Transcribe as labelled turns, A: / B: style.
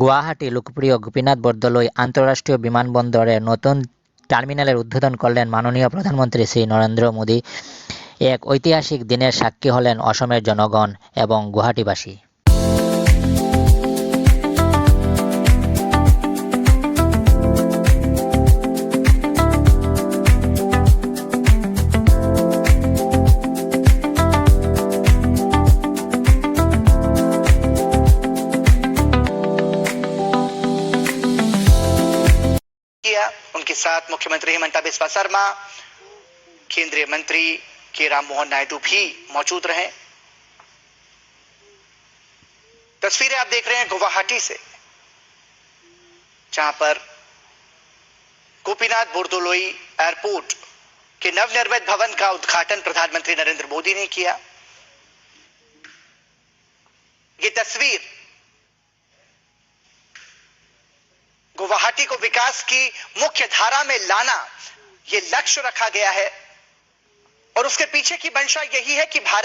A: গুয়াহাটি লোকপ্রিয় গোপীনাথ বরদলৈ আন্তঃরাষ্ট্রীয় বিমানবন্দরে নতুন টার্মিনালের উদ্বোধন করলেন মাননীয় প্রধানমন্ত্রী শ্রী নরেন্দ্র মোদী। এক ঐতিহাসিক দিনের সাক্ষী হলেন অসমের জনগণ এবং গুয়াহাটিবাসী।
B: किया उनके साथ मुख्यमंत्री हेमंता बिस्वा शर्मा, केंद्रीय मंत्री के राम मोहन नायडू भी मौजूद रहे। तस्वीरें आप देख रहे हैं गुवाहाटी से, जहाँ पर गोपीनाथ बोरदोलोई एयरपोर्ट के नवनिर्मित भवन का उद्घाटन प्रधानमंत्री नरेंद्र मोदी ने किया। ये तस्वीर गुवाहाटी को विकास की मुख्य धारा में लाना यह लक्ष्य रखा गया है। और उसके पीछे की मंशा यही है कि भारत